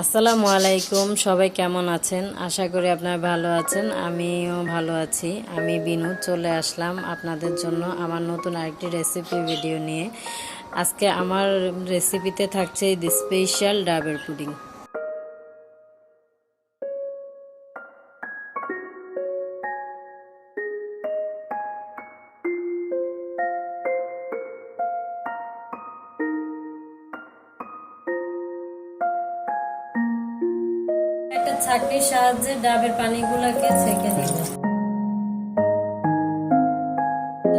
আসসালামু আলাইকুম, সবাই কেমন আছেন? আশা করি আপনারা ভালো আছেন, আমিও ভালো আছি। আমি বিনু, চলে আসলাম আপনাদের জন্য আমার নতুন আরেকটি রেসিপি ভিডিও নিয়ে। আজকে আমার রেসিপিতে থাকছে স্পেশাল ডাবের পুডিং। ছাঁকনির সাহায্যে ডাবের পানিগুলোকে ছেঁকে নিব।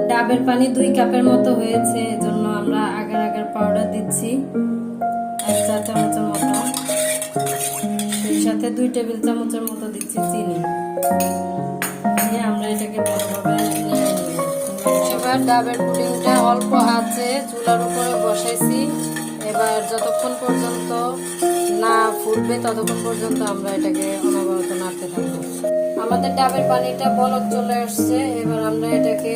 ডাবের পানি দুই কাপের মতো হয়েছে, এজন্য আমরা আগার আগার পাউডার দিচ্ছি। এক চা চামচের মতো। সাথে দুই টেবিল চামচের মতো দিচ্ছি চিনি। দিয়ে আমরা এটাকে ভালোভাবে এবার ডাবের পুডিংটা অল্প আছে চুলার উপরে বসাইছি। এবার যতক্ষণ পর্যন্ত ফুটবে ততক্ষণ পর্যন্ত আমরা এটাকে অনবরত নাড়তে থাকব। আমাদের ডাবের পানিটা বলক চলে আসছে, এবার আমরা এটাকে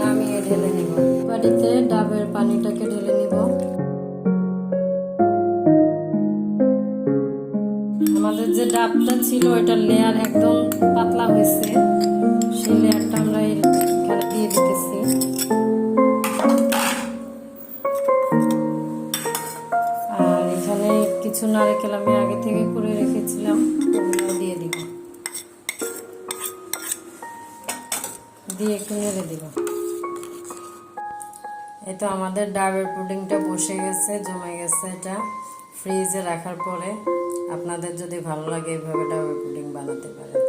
নামিয়ে ঢেলে নিব। বাড়িতে ডাবের পানিটাকে ঢেলে নিব। আমাদের যে ডাবটা ছিল, এটার লেয়ার একদম পাতলা হয়েছে। কিছু নারকেল আমি আগে থেকে করে রেখেছিলাম দিয়ে দিব। দিয়ে একটু নেড়ে দিব। এই তো আমাদের ডাবের পুডিংটা বসে গেছে, জমে গেছে এটা। ফ্রিজে রাখার পরে আপনাদের যদি ভালো লাগে এইভাবে ডাবের পুডিং বানাতে পারেন।